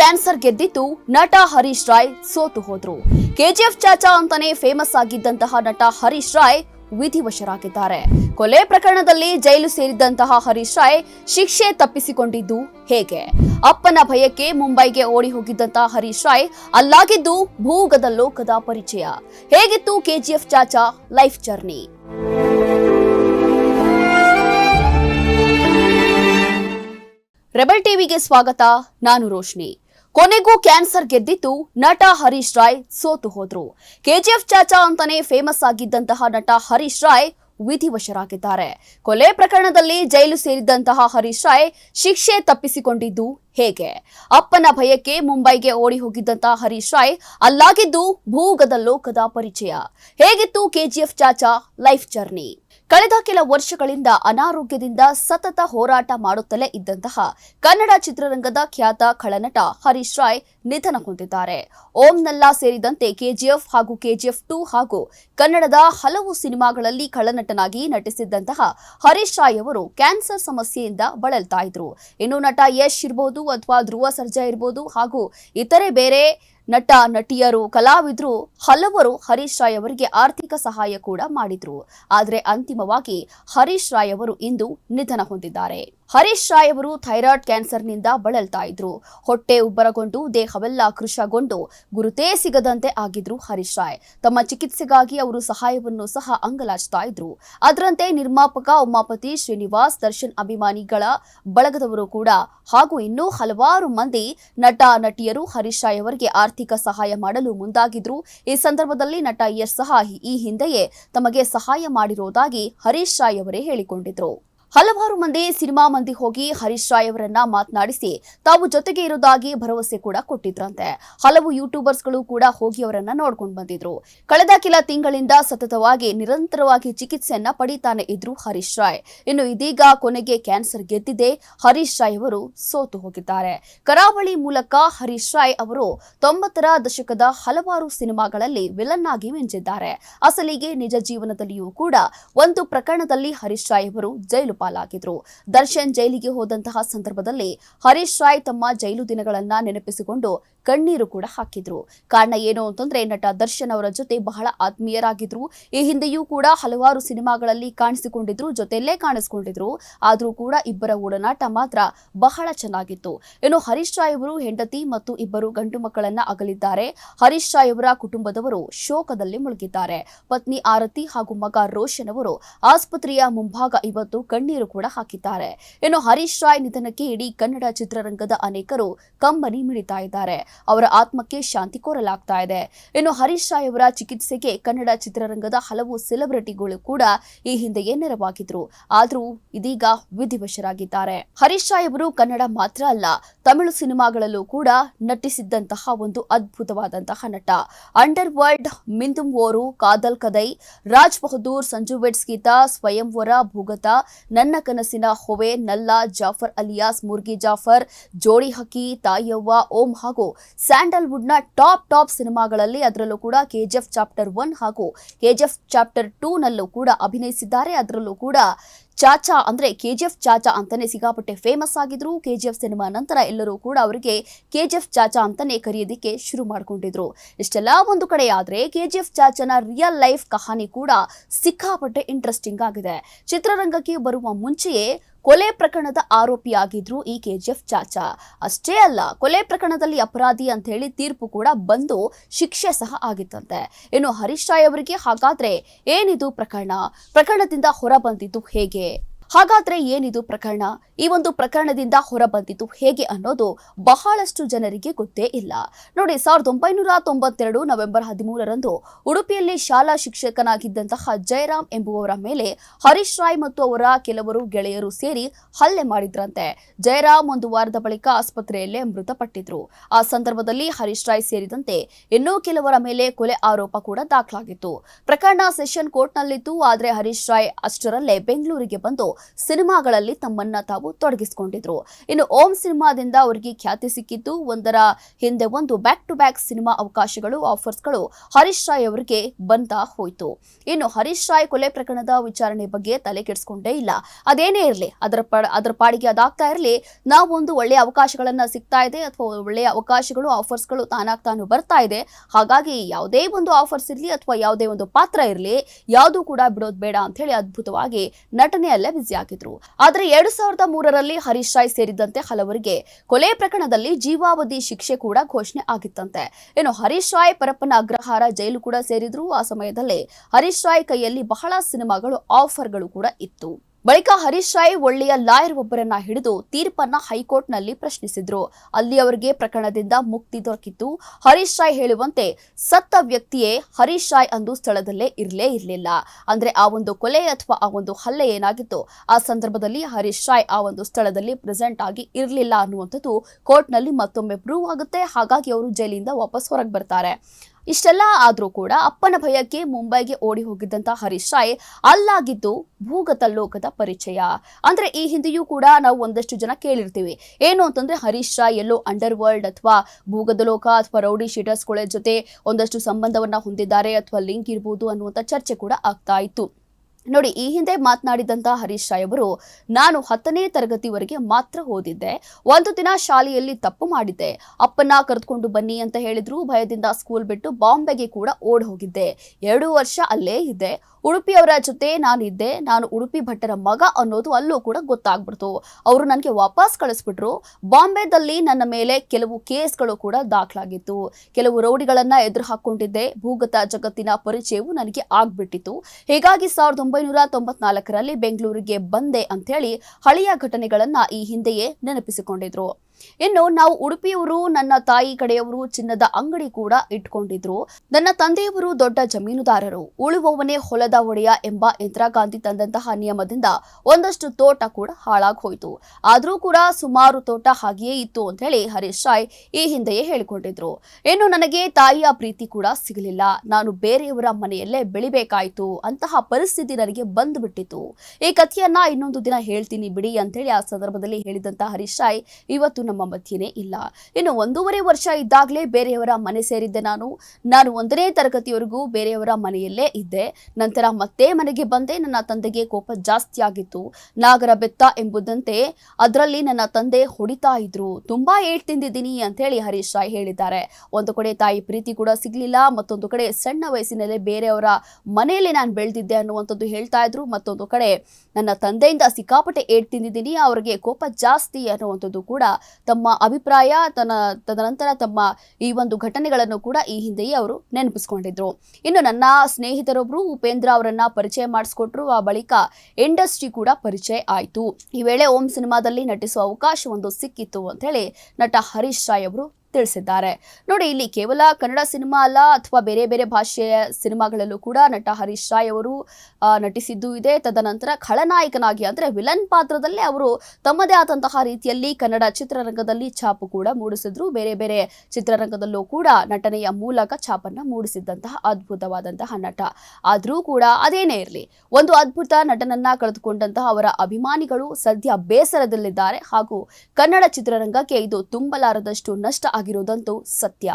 Cancer ಗೆದ್ದಿದ್ದು ನಟ ಹರೀಶ್ ರಾಯ್ ಸೋತು ಹೋದ್ರು. ಕೆಜಿಎಫ್ ಚಾಚಾ ಅಂತಾನೆ ಫೇಮಸ್ ಆಗಿದ್ದಂತಹ ನಟ ಹರೀಶ್ ರಾಯ್ ವಿಧಿವಶರಾಗಿದ್ದಾರೆ. ಕೊಲೆ ಪ್ರಕರಣದಲ್ಲಿ ಜೈಲು ಸೇರಿದ್ದಂತಹ ಹರೀಶ್ ರಾಯ್ ಶಿಕ್ಷೆ ತಪ್ಪಿಸಿಕೊಂಡಿದ್ದು ಹೇಗೆ? ಅಪ್ಪನ ಭಯಕ್ಕೆ ಮುಂಬೈಗೆ ಓಡಿ ಹೋಗಿದ್ದಂತಹ ಹರೀಶ್ ರಾಯ್ ಅಲ್ಲಾಗಿದ್ದು ಭೂಗದ ಲೋಕದ ಪರಿಚಯ. ಹೇಗಿತ್ತು KGF Chacha life journey? Rebel ಟಿವಿಗೆ ಸ್ವಾಗತ, ನಾನು ರೋಶ್ನಿ. ಕೊನೆಗೂ ಕ್ಯಾನ್ಸರ್ ಗೆದ್ದಿದ್ದು ನಟ ಹರೀಶ್ ರಾಯ್ ಸೋತು ಹೋದ್ರು. ಕೆಜಿಎಫ್ ಚಾಚಾ ಅಂತಾನೆ ಫೇಮಸ್ ಆಗಿದ್ದಂತಹ ನಟ ಹರೀಶ್ ರಾಯ್ ವಿಧಿವಶರಾಗಿದ್ದಾರೆ. ಕೊಲೆ ಪ್ರಕರಣದಲ್ಲಿ ಜೈಲು ಸೇರಿದ್ದಂತಹ ಹರೀಶ್ ರಾಯ್ ಶಿಕ್ಷೆ ತಪ್ಪಿಸಿಕೊಂಡಿದ್ದು ಹೇಗೆ? ಅಪ್ಪನ ಭಯಕ್ಕೆ ಮುಂಬೈಗೆ ಓಡಿ ಹೋಗಿದ್ದಂತಹ ಹರೀಶ್ ರಾಯ್ ಅಲ್ಲಾಗಿದ್ದು ಭೂಗದ ಲೋಕದ ಪರಿಚಯ. ಹೇಗಿತ್ತು ಕೆಜಿಎಫ್ ಚಾಚಾ ಲೈಫ್ ಜರ್ನಿ? ಕಳೆದ ಕೆಲ ವರ್ಷಗಳಿಂದ ಅನಾರೋಗ್ಯದಿಂದ ಸತತ ಹೋರಾಟ ಮಾಡುತ್ತಲೇ ಇದ್ದಂತಹ ಕನ್ನಡ ಚಿತ್ರರಂಗದ ಖ್ಯಾತ ಖಳನಟ ಹರೀಶ್ ರಾಯ್ ನಿಧನ ಹೊಂದಿದ್ದಾರೆ. ಓಂನಲ್ಲ ಸೇರಿದಂತೆ ಕೆಜಿಎಫ್ ಹಾಗೂ ಕೆಜಿಎಫ್ ಟು ಹಾಗೂ ಕನ್ನಡದ ಹಲವು ಸಿನಿಮಾಗಳಲ್ಲಿ ಖಳನಟನಾಗಿ ನಟಿಸಿದ್ದಂತಹ ಹರೀಶ್ ರಾಯ್ ಅವರು ಕ್ಯಾನ್ಸರ್ ಸಮಸ್ಯೆಯಿಂದ ಬಳಲ್ತಾ ಇದ್ರು. ಇನ್ನು ನಟ ಯಶ್ ಇರಬಹುದು ಅಥವಾ ಧ್ರುವ ಸರ್ಜಾ ಇರಬಹುದು ಹಾಗೂ ಇತರೆ ಬೇರೆ ನಟ, ನಟಿಯರು, ಕಲಾವಿದರು ಹಲವರು ಹರೀಶ್ ರಾಯ್ ಅವರಿಗೆ ಆರ್ಥಿಕ ಸಹಾಯ ಕೂಡ ಮಾಡಿದ್ರು. ಆದರೆ ಅಂತಿಮವಾಗಿ ಹರೀಶ್ ರಾಯ್ ಅವರು ಇಂದು ನಿಧನ ಹೊಂದಿದ್ದಾರೆ. ಹರೀಶ್ ರಾಯ್ ಅವರು ಥೈರಾಯ್ಡ್ ಕ್ಯಾನ್ಸರ್ನಿಂದ ಬಳಲ್ತಾ ಇದ್ರು. ಹೊಟ್ಟೆ ಉಬ್ಬರಗೊಂಡು, ದೇಹವೆಲ್ಲ ಕೃಶಗೊಂಡು ಗುರುತೇ ಸಿಗದಂತೆ ಆಗಿದ್ರು ಹರೀಶ್ ರಾಯ್. ತಮ್ಮ ಚಿಕಿತ್ಸೆಗಾಗಿ ಅವರು ಸಹಾಯವನ್ನು ಸಹ ಅಂಗಲಾಚ್ತಾ ಇದ್ರು. ಅದರಂತೆ ನಿರ್ಮಾಪಕ ಉಮಾಪತಿ ಶ್ರೀನಿವಾಸ್, ದರ್ಶನ್ ಅಭಿಮಾನಿಗಳ ಬಳಗದವರು ಕೂಡ ಹಾಗೂ ಇನ್ನೂ ಹಲವಾರು ಮಂದಿ ನಟ, ನಟಿಯರು ಹರೀಶ್ ರಾಯ್ ಅವರಿಗೆ ಆರ್ಥಿಕ ಸಹಾಯ ಮಾಡಲು ಮುಂದಾಗಿದ್ರು. ಈ ಸಂದರ್ಭದಲ್ಲಿ ನಟ ಯಶ್ ಸಹ ಈ ಹಿಂದೆಯೇ ತಮಗೆ ಸಹಾಯ ಮಾಡಿರುವುದಾಗಿ ಹರೀಶ್ ರಾಯ್ ಅವರೇ ಹೇಳಿಕೊಂಡಿದ್ರು. ಹಲವಾರು ಮಂದಿ ಸಿನಿಮಾ ಮಂದಿ ಹೋಗಿ ಹರೀಶ್ ರಾಯ್ ಅವರನ್ನ ಮಾತನಾಡಿಸಿ ತಾವು ಜೊತೆಗೆ ಇರೋದಾಗಿ ಭರವಸೆ ಕೂಡ ಕೊಟ್ಟಿದ್ರಂತೆ. ಹಲವು ಯೂಟ್ಯೂಬರ್ಸ್ಗಳು ಕೂಡ ಹೋಗಿ ಅವರನ್ನ ನೋಡ್ಕೊಂಡು ಬಂದಿದ್ರು. ಕಳೆದ ಕೆಲ ತಿಂಗಳಿಂದ ಸತತವಾಗಿ ನಿರಂತರವಾಗಿ ಚಿಕಿತ್ಸೆಯನ್ನ ಪಡಿತಾನೆ ಇದ್ರು ಹರೀಶ್ ರಾಯ್. ಇನ್ನು ಇದೀಗ ಕೊನೆಗೆ ಕ್ಯಾನ್ಸರ್ ಗೆದ್ದಿದೆ ಹರೀಶ್ ರಾಯ್ ಅವರು ಸೋತು ಹೋಗಿದ್ದಾರೆ. ಕರಾವಳಿ ಮೂಲಕ ಹರೀಶ್ ರಾಯ್ ಅವರು ತೊಂಬತ್ತರ ದಶಕದ ಹಲವಾರು ಸಿನಿಮಾಗಳಲ್ಲಿ ವಿಲನ್ ಆಗಿ ಮಿಂಚಿದ್ದಾರೆ. ಅಸಲಿಗೆ ನಿಜ ಜೀವನದಲ್ಲಿಯೂ ಕೂಡ ಒಂದು ಪ್ರಕರಣದಲ್ಲಿ ಹರೀಶ್ ರಾಯ್ ಅವರು ಜೈಲು ಪಾಲಾಗಿದ್ರು. ದರ್ಶನ್ ಜೈಲಿಗೆ ಹೋದಂತಹ ಸಂದರ್ಭದಲ್ಲಿ ಹರೀಶ್ ರಾಯ್ ತಮ್ಮ ಜೈಲು ದಿನಗಳನ್ನ ನೆನಪಿಸಿಕೊಂಡು ಕಣ್ಣೀರು ಕೂಡ ಹಾಕಿದ್ರು. ಕಾರಣ ಏನು ಅಂತಂದ್ರೆ ನಟ ದರ್ಶನ್ ಅವರ ಜೊತೆ ಬಹಳ ಆತ್ಮೀಯರಾಗಿದ್ರು. ಈ ಹಿಂದೆಯೂ ಕೂಡ ಹಲವಾರು ಸಿನಿಮಾಗಳಲ್ಲಿ ಕಾಣಿಸಿಕೊಂಡಿದ್ರು, ಜೊತೆಯಲ್ಲೇ ಕಾಣಿಸಿಕೊಂಡಿದ್ರು. ಆದ್ರೂ ಕೂಡ ಇಬ್ಬರ ಒಡನಾಟ ಮಾತ್ರ ಬಹಳ ಚೆನ್ನಾಗಿತ್ತು. ಇನ್ನು ಹರೀಶ್ ರಾಯ್ ಅವರು ಹೆಂಡತಿ ಮತ್ತು ಇಬ್ಬರು ಗಂಡು ಮಕ್ಕಳನ್ನ ಅಗಲಿದ್ದಾರೆ. ಹರೀಶ್ ರಾಯ್ ಅವರ ಕುಟುಂಬದವರು ಶೋಕದಲ್ಲಿ ಮುಳುಗಿದ್ದಾರೆ. ಪತ್ನಿ ಆರತಿ ಹಾಗೂ ಮಗ ರೋಷನ್ ಅವರು ಆಸ್ಪತ್ರೆಯ ಮುಂಭಾಗ ಇವತ್ತು ಕಣ್ಣೀರು ಕೂಡ ಹಾಕಿದ್ದಾರೆ. ಇನ್ನು ಹರೀಶ್ ರಾಯ್ ನಿಧನಕ್ಕೆ ಇಡೀ ಕನ್ನಡ ಚಿತ್ರರಂಗದ ಅನೇಕರು ಕಂಬನಿ ಮಿಡಿತಾ ಇದ್ದಾರೆ. ಅವರ ಆತ್ಮಕ್ಕೆ ಶಾಂತಿ ಕೋರಲಾಗ್ತಾ ಇದೆ. ಇನ್ನು ಹರೀಶ್ ರಾಯ್ ಅವರ ಚಿಕಿತ್ಸೆಗೆ ಕನ್ನಡ ಚಿತ್ರರಂಗದ ಹಲವು ಸೆಲೆಬ್ರಿಟಿಗಳು ಕೂಡ ಈ ಹಿಂದೆಯೇ ನೆರವಾಗಿದ್ರು. ಆದರೂ ಇದೀಗ ವಿಧಿವಶರಾಗಿದ್ದಾರೆ. ಹರೀಶ್ ರಾಯ್ ಅವರು ಕನ್ನಡ ಮಾತ್ರ ಅಲ್ಲ, ತಮಿಳು ಸಿನಿಮಾಗಳಲ್ಲೂ ಕೂಡ ನಟಿಸಿದ್ದಂತಹ ಒಂದು ಅದ್ಭುತವಾದಂತಹ ನಟ. Underworld Mindum Oru Kadhal Kadhai, Raj Bahadur, Sanju weds Geetha Swayamvara Bhoogatha, Nanna Kanasina Hoove, Nalla, Jafar alias, Murgi Jafar, Jodi Hakki Thayavva ಓಂ ಹಾಗೂ ಸ್ಯಾಂಡಲ್ವುಡ್ನ ಟಾಪ್ ಟಾಪ್ ಸಿನಿಮಾಗಳಲ್ಲಿ ಅದರಲ್ಲೂ ಕೂಡ ಕೆಜಿಎಫ್ ಚಾಪ್ಟರ್ ಒನ್ ಹಾಗೂ ಕೆಜಿಎಫ್ ಚಾಪ್ಟರ್ ಟೂ ನಲ್ಲೂ ಕೂಡ ಅಭಿನಯಿಸಿದ್ದಾರೆ. ಅದರಲ್ಲೂ ಕೂಡ ಚಾಚಾ ಅಂದ್ರೆ ಎಫ್ ಚಾಚಾ ಅಂತಾನೆ ಸಿಕ್ಕಾಪಟ್ಟೆ ಫೇಮಸ್ ಆಗಿದ್ರು. ಕೆಜಿಎಫ್ ಸಿನಿಮಾ ನಂತರ ಎಲ್ಲರೂ ಕೂಡ ಅವರಿಗೆ ಕೆಜಿಎಫ್ ಚಾಚಾ ಅಂತಾನೆ ಕರೆಯೋದಿಕ್ಕೆ ಶುರು ಮಾಡ್ಕೊಂಡಿದ್ರು. ಇಷ್ಟೆಲ್ಲ ಒಂದು ಕಡೆ ಆದ್ರೆ ಎಫ್ ಚಾಚಾನ ರಿಯಲ್ ಲೈಫ್ ಕಹಾನಿ ಕೂಡ ಸಿಕ್ಕಾಪಟ್ಟೆ ಇಂಟ್ರೆಸ್ಟಿಂಗ್ ಆಗಿದೆ. ಚಿತ್ರರಂಗಕ್ಕೆ ಬರುವ ಮುಂಚೆಯೇ ಕೊಲೆ ಪ್ರಕರಣದ ಆರೋಪಿಯಾಗಿದ್ರು ಈ ಕೆಜಿಎಫ್ ಚಾಚಾ. ಅಷ್ಟೇ ಅಲ್ಲ, ಕೊಲೆ ಪ್ರಕರಣದಲ್ಲಿ ಅಪರಾಧಿ ಅಂತ ಹೇಳಿ ತೀರ್ಪು ಕೂಡ ಬಂದು ಶಿಕ್ಷೆ ಸಹ ಆಗಿತ್ತಂತೆ. ಇನ್ನು ಹರೀಶ್ ರಾಯ್ ಅವರಿಗೆ ಹಾಗಾದ್ರೆ ಏನಿದು ಪ್ರಕರಣ? ಪ್ರಕರಣದಿಂದ ಹೊರ ಬಂದಿದ್ದು ಹೇಗೆ? ಹಾಗಾದ್ರೆ ಏನಿದು ಪ್ರಕರಣ? ಈ ಒಂದು ಪ್ರಕರಣದಿಂದ ಹೊರಬಂದಿದ್ದು ಹೇಗೆ ಅನ್ನೋದು ಬಹಳಷ್ಟು ಜನರಿಗೆ ಗೊತ್ತೇ ಇಲ್ಲ. ನೋಡಿ, ಸಾವಿರದ ಒಂಬೈನೂರ ತೊಂಬತ್ತೆರಡು ನವೆಂಬರ್ ಹದಿಮೂರರಂದು ಉಡುಪಿಯಲ್ಲಿ ಶಾಲಾ ಶಿಕ್ಷಕನಾಗಿದ್ದಂತಹ ಜಯರಾಮ್ ಎಂಬುವವರ ಮೇಲೆ ಹರೀಶ್ ರಾಯ್ ಮತ್ತು ಅವರ ಕೆಲವರು ಗೆಳೆಯರು ಸೇರಿ ಹಲ್ಲೆ ಮಾಡಿದ್ರಂತೆ. ಜಯರಾಮ್ ಒಂದು ವಾರದ ಬಳಿಕ ಆಸ್ಪತ್ರೆಯಲ್ಲೇ ಮೃತಪಟ್ಟಿದ್ರು. ಆ ಸಂದರ್ಭದಲ್ಲಿ ಹರೀಶ್ ರಾಯ್ ಸೇರಿದಂತೆ ಇನ್ನೂ ಕೆಲವರ ಮೇಲೆ ಕೊಲೆ ಆರೋಪ ಕೂಡ ದಾಖಲಾಗಿತ್ತು. ಪ್ರಕರಣ ಸೆಷನ್ ಕೋರ್ಟ್ನಲ್ಲಿತ್ತು, ಆದರೆ ಹರೀಶ್ ರಾಯ್ ಅಷ್ಟರಲ್ಲೇ ಬೆಂಗಳೂರಿಗೆ ಬಂದು ಸಿನಿಮಾಗಳಲ್ಲಿ ತಮ್ಮನ್ನ ತಾವು ತೊಡಗಿಸಿಕೊಂಡಿದ್ರು. ಇನ್ನು ಓಂ ಸಿನಿಮಾದಿಂದ ಅವರಿಗೆ ಖ್ಯಾತಿ ಸಿಕ್ಕಿದ್ದು ಒಂದರ ಹಿಂದೆ ಒಂದು ಬ್ಯಾಕ್ ಟು ಬ್ಯಾಕ್ ಸಿನಿಮಾ ಅವಕಾಶಗಳು ಆಫರ್ಸ್ಗಳು ಹರೀಶ್ ರಾಯ್ ಅವರಿಗೆ ಬಂದ ಹೋಯಿತು. ಇನ್ನು ಹರೀಶ್ ರಾಯ್ ಕೊಲೆ ಪ್ರಕರಣದ ವಿಚಾರಣೆ ಬಗ್ಗೆ ತಲೆ ಕೆಡಿಸಿಕೊಂಡೇ ಇಲ್ಲ. ಅದೇನೇ ಇರಲಿ, ಅದರ ಅದರ ಪಾಡಿಗೆ ಅದಾಗ್ತಾ ಇರಲಿ, ನಾವೊಂದು ಒಳ್ಳೆಯ ಅವಕಾಶಗಳನ್ನ ಸಿಗ್ತಾ ಇದೆ ಅಥವಾ ಒಳ್ಳೆಯ ಅವಕಾಶಗಳು ಆಫರ್ಸ್ಗಳು ತಾನಾಗ್ ತಾನು ಬರ್ತಾ ಇದೆ. ಹಾಗಾಗಿ ಯಾವುದೇ ಒಂದು ಆಫರ್ಸ್ ಇರಲಿ ಅಥವಾ ಯಾವುದೇ ಒಂದು ಪಾತ್ರ ಇರಲಿ, ಯಾವುದು ಕೂಡ ಬಿಡೋದು ಬೇಡ ಅಂತ ಹೇಳಿ ಅದ್ಭುತವಾಗಿ ನಟನೆಯಲ್ಲೇ ಬ್ಯುಸಿ ಆಗಿದ್ರು ಆದರೆ ಎರಡು ಸಾವಿರದ ಮೂರರಲ್ಲಿ ಹರೀಶ್ ರಾಯ್ ಸೇರಿದಂತೆ ಹಲವರಿಗೆ ಕೊಲೆ ಪ್ರಕರಣದಲ್ಲಿ ಜೀವಾವಧಿ ಶಿಕ್ಷೆ ಕೂಡ ಘೋಷಣೆ ಆಗಿತ್ತಂತೆ. ಇನ್ನು ಹರೀಶ್ ರಾಯ್ ಪರಪ್ಪನ ಅಗ್ರಹಾರ ಜೈಲು ಕೂಡ ಸೇರಿದ್ರು. ಆ ಸಮಯದಲ್ಲಿ ಹರೀಶ್ ರಾಯ್ ಕೈಯಲ್ಲಿ ಬಹಳ ಸಿನಿಮಾಗಳು, ಆಫರ್ಗಳು ಕೂಡ ಇತ್ತು. ಬಳಿಕ ಹರೀಶ್ ರಾಯ್ ಒಳ್ಳೆಯ ಲಾಯರ್ ಒಬ್ಬರನ್ನ ಹಿಡಿದು ತೀರ್ಪನ್ನ ಹೈಕೋರ್ಟ್ನಲ್ಲಿ ಪ್ರಶ್ನಿಸಿದ್ರು. ಅಲ್ಲಿ ಅವರಿಗೆ ಪ್ರಕರಣದಿಂದ ಮುಕ್ತಿ ದೊರಕಿತ್ತು. ಹರೀಶ್ ರಾಯ್ ಹೇಳುವಂತೆ ಸತ್ತ ವ್ಯಕ್ತಿಯೇ ಹರೀಶ್ ರಾಯ್ ಅಂದು ಸ್ಥಳದಲ್ಲೇ ಇರಲೇ ಇರಲಿಲ್ಲ. ಅಂದ್ರೆ ಆ ಒಂದು ಕೊಲೆ ಅಥವಾ ಆ ಒಂದು ಹಲ್ಲೆ ಏನಾಗಿತ್ತು, ಆ ಸಂದರ್ಭದಲ್ಲಿ ಹರೀಶ್ ರಾಯ್ ಆ ಒಂದು ಸ್ಥಳದಲ್ಲಿ ಪ್ರೆಸೆಂಟ್ ಆಗಿ ಇರಲಿಲ್ಲ ಅನ್ನುವಂಥದ್ದು ಕೋರ್ಟ್ನಲ್ಲಿ ಮತ್ತೊಮ್ಮೆ ಪ್ರೂವ್ ಆಗುತ್ತೆ. ಹಾಗಾಗಿ ಅವರು ಜೈಲಿಂದ ವಾಪಸ್ ಹೊರಗೆ ಬರ್ತಾರೆ. ಇಷ್ಟೆಲ್ಲ ಆದರೂ ಕೂಡ ಅಪ್ಪನ ಭಯಕ್ಕೆ ಮುಂಬೈಗೆ ಓಡಿ ಹೋಗಿದ್ದಂತ ಹರೀಶ್ ರಾಯ್ ಅಲ್ಲಾಗಿದ್ದು ಭೂಗತ ಲೋಕದ ಪರಿಚಯ. ಅಂದ್ರೆ ಈ ಹಿಂದೆಯೂ ಕೂಡ ನಾವು ಒಂದಷ್ಟು ಜನ ಕೇಳಿರ್ತೀವಿ. ಏನು ಅಂತಂದ್ರೆ ಹರೀಶ್ ರಾಯ್ ಎಲ್ಲೋ ಅಂಡರ್ ವರ್ಲ್ಡ್ ಅಥವಾ ಭೂಗತ ಲೋಕ ಅಥವಾ ರೌಡಿ ಶೀಟರ್ಸ್ಗಳ ಜೊತೆ ಒಂದಷ್ಟು ಸಂಬಂಧವನ್ನ ಹೊಂದಿದ್ದಾರೆ ಅಥವಾ ಲಿಂಕ್ ಇರ್ಬೋದು ಅನ್ನುವಂಥ ಚರ್ಚೆ ಕೂಡ ಆಗ್ತಾ ಇತ್ತು. ನೋಡಿ, ಈ ಹಿಂದೆ ಮಾತನಾಡಿದಂತ ಹರೀಶ್ ಅವರು, ನಾನು ಹತ್ತನೇ ತರಗತಿವರೆಗೆ ಮಾತ್ರ ಓದಿದ್ದೆ, ಒಂದು ದಿನ ಶಾಲೆಯಲ್ಲಿ ತಪ್ಪು ಮಾಡಿದ್ದೆ ಅಪ್ಪನ ಕರೆದುಕೊಂಡು ಬನ್ನಿ ಅಂತ ಹೇಳಿದ್ರು ಭಯದಿಂದ ಸ್ಕೂಲ್ ಬಿಟ್ಟು ಬಾಂಬೆಗೆ ಕೂಡ ಓಡ್ ಹೋಗಿದ್ದೆ ಎರಡು ವರ್ಷ ಅಲ್ಲೇ ಇದ್ದೆ, ಉಡುಪಿಯವರ ಜೊತೆ ನಾನಿದ್ದೆ ನಾನು ಉಡುಪಿ ಭಟ್ಟರ ಮಗ ಅನ್ನೋದು ಅಲ್ಲೂ ಕೂಡ ಗೊತ್ತಾಗ್ಬಿಡ್ತು, ಅವರು ನನಗೆ ವಾಪಸ್ ಕಳಿಸ್ಬಿಟ್ರು, ಬಾಂಬೆದಲ್ಲಿ ನನ್ನ ಮೇಲೆ ಕೆಲವು ಕೇಸ್ಗಳು ಕೂಡ ದಾಖಲಾಗಿತ್ತು, ಕೆಲವು ರೌಡಿಗಳನ್ನ ಎದುರು ಹಾಕೊಂಡಿದ್ದೆ ಭೂಗತ ಜಗತ್ತಿನ ಪರಿಚಯವು ನನಗೆ ಆಗ್ಬಿಟ್ಟಿತ್ತು, ಹೀಗಾಗಿ ಸಾವಿರದ ಒಂಬೈನೂರ ತೊಂಬತ್ನಾಲ್ಕರಲ್ಲಿ ಬೆಂಗಳೂರಿಗೆ ಬಂದೆ ಅಂತೇಳಿ ಹಳೆಯ ಘಟನೆಗಳನ್ನು ಈ ಹಿಂದೆಯೇ ನೆನಪಿಸಿಕೊಂಡಿದ್ರು. ಇನ್ನು ನಾವು ಉಡುಪಿಯವರು, ನನ್ನ ತಾಯಿ ಕಡೆಯವರು ಚಿನ್ನದ ಅಂಗಡಿ ಕೂಡ ಇಟ್ಕೊಂಡಿದ್ರು. ನನ್ನ ತಂದೆಯವರು ದೊಡ್ಡ ಜಮೀನುದಾರರು. ಉಳುವವನೇ ಹೊಲದ ಒಡೆಯ ಎಂಬ ಇಂದಿರಾ ಗಾಂಧಿ ತಂದಂತಹ ನಿಯಮದಿಂದ ಒಂದಷ್ಟು ತೋಟ ಕೂಡ ಹಾಳಾಗಿ ಹೋಯಿತು ಆದ್ರೂ ಕೂಡ ಸುಮಾರು ತೋಟ ಹಾಗೆಯೇ ಇತ್ತು ಅಂತ ಹೇಳಿ ಹರೀಶ್ ರಾಯ್ ಈ ಹಿಂದೆಯೇ ಹೇಳಿಕೊಂಡಿದ್ರು. ಇನ್ನು ನನಗೆ ತಾಯಿಯ ಪ್ರೀತಿ ಕೂಡ ಸಿಗಲಿಲ್ಲ. ನಾನು ಬೇರೆಯವರ ಮನೆಯಲ್ಲೇ ಬೆಳಿಬೇಕಾಯ್ತು. ಅಂತಹ ಪರಿಸ್ಥಿತಿ ನನಗೆ ಬಂದ್ಬಿಟ್ಟಿತ್ತು. ಈ ಕಥೆಯನ್ನ ಇನ್ನೊಂದು ದಿನ ಹೇಳ್ತೀನಿ ಬಿಡಿ ಅಂತ ಹೇಳಿ ಆ ಸಂದರ್ಭದಲ್ಲಿ ಹೇಳಿದಂತ ಹರೀಶ್ ರಾಯ್ ಇವತ್ತು ನಮ್ಮ ಮಧ್ಯೆನೇ ಇಲ್ಲ. ಇನ್ನು ಒಂದೂವರೆ ವರ್ಷ ಇದ್ದಾಗಲೇ ಬೇರೆಯವರ ಮನೆ ಸೇರಿದ್ದೆ ನಾನು. ನಾನು ಒಂದನೇ ತರಗತಿವರೆಗೂ ಬೇರೆಯವರ ಮನೆಯಲ್ಲೇ ಇದ್ದೆ. ನಂತರ ಮತ್ತೆ ಮನೆಗೆ ಬಂದೆ. ನನ್ನ ತಂದೆಗೆ ಕೋಪ ಜಾಸ್ತಿ ಆಗಿತ್ತು. ನಾಗರ ಬೆತ್ತ ಎಂಬುದಂತೆ ಅದರಲ್ಲಿ ನನ್ನ ತಂದೆ ಹೊಡಿತಾ ಇದ್ರು. ತುಂಬಾ ಏಟ್ ತಿಂದಿದ್ದೀನಿ ಅಂತ ಹೇಳಿ ಹರೀಶ್ ರಾಯ್ ಹೇಳಿದ್ದಾರೆ. ಒಂದು ಕಡೆ ತಾಯಿ ಪ್ರೀತಿ ಕೂಡ ಸಿಗ್ಲಿಲ್ಲ. ಮತ್ತೊಂದು ಕಡೆ ಸಣ್ಣ ವಯಸ್ಸಿನಲ್ಲೇ ಬೇರೆಯವರ ಮನೆಯಲ್ಲಿ ನಾನು ಬೆಳೆದಿದ್ದೆ ಅನ್ನುವಂಥದ್ದು ಹೇಳ್ತಾ ಇದ್ರು. ಮತ್ತೊಂದು ಕಡೆ ನನ್ನ ತಂದೆಯಿಂದ ಸಿಕ್ಕಾಪಟ್ಟೆ ಏಟ್ ತಿಂದಿದ್ದೀನಿ. ಅವರಿಗೆ ಕೋಪ ಜಾಸ್ತಿ ಅನ್ನುವಂಥದ್ದು ಕೂಡ ತಮ್ಮ ಅಭಿಪ್ರಾಯ, ತನ್ನ ತದನಂತರ ತಮ್ಮ ಈ ಒಂದು ಘಟನೆಗಳನ್ನು ಕೂಡ ಈ ಹಿಂದೆಯೇ ಅವರು ನೆನಪಿಸ್ಕೊಂಡಿದ್ರು. ಇನ್ನು ನನ್ನ ಸ್ನೇಹಿತರೊಬ್ರು ಉಪೇಂದ್ರ ಅವರನ್ನ ಪರಿಚಯ ಮಾಡಿಸ್ಕೊಟ್ರು, ಆ ಬಳಿಕ ಇಂಡಸ್ಟ್ರಿ ಕೂಡ ಪರಿಚಯ ಆಯಿತು. ಈ ವೇಳೆ ಓಂ ಸಿನಿಮಾದಲ್ಲಿ ನಟಿಸುವ ಅವಕಾಶ ಒಂದು ಸಿಕ್ಕಿತ್ತು ಅಂತ ಹೇಳಿ ನಟ ಹರೀಶ್ ರಾಯ್ ಅವರು ತಿಳಿಸಿದ್ದಾರೆ. ನೋಡಿ, ಇಲ್ಲಿ ಕೇವಲ ಕನ್ನಡ ಸಿನಿಮಾ ಅಲ್ಲ, ಅಥವಾ ಬೇರೆ ಬೇರೆ ಭಾಷೆಯ ಸಿನಿಮಾಗಳಲ್ಲೂ ಕೂಡ ನಟ ಹರೀಶ್ ರಾಯ್ ಅವರು ನಟಿಸಿದ್ದು ಇದೆ. ತದನಂತರ ಖಳನಾಯಕನಾಗಿ ಅಂದ್ರೆ ವಿಲನ್ ಪಾತ್ರದಲ್ಲೇ ಅವರು ತಮ್ಮದೇ ಆದಂತಹ ರೀತಿಯಲ್ಲಿ ಕನ್ನಡ ಚಿತ್ರರಂಗದಲ್ಲಿ ಛಾಪು ಕೂಡ ಮೂಡಿಸಿದ್ರು. ಬೇರೆ ಬೇರೆ ಚಿತ್ರರಂಗದಲ್ಲೂ ಕೂಡ ನಟನೆಯ ಮೂಲಕ ಛಾಪನ್ನ ಮೂಡಿಸಿದ್ದಂತಹ ಅದ್ಭುತವಾದಂತಹ ನಟ. ಆದರೂ ಕೂಡ ಅದೇನೇ ಇರಲಿ, ಒಂದು ಅದ್ಭುತ ನಟನನ್ನ ಕಳೆದುಕೊಂಡಂತಹ ಅವರ ಅಭಿಮಾನಿಗಳು ಸದ್ಯ ಬೇಸರದಲ್ಲಿದ್ದಾರೆ. ಹಾಗೂ ಕನ್ನಡ ಚಿತ್ರರಂಗಕ್ಕೆ ಇದು ತುಂಬಲಾರದಷ್ಟು ನಷ್ಟ ಆಗಿರೋದಂತೂ ಸತ್ಯ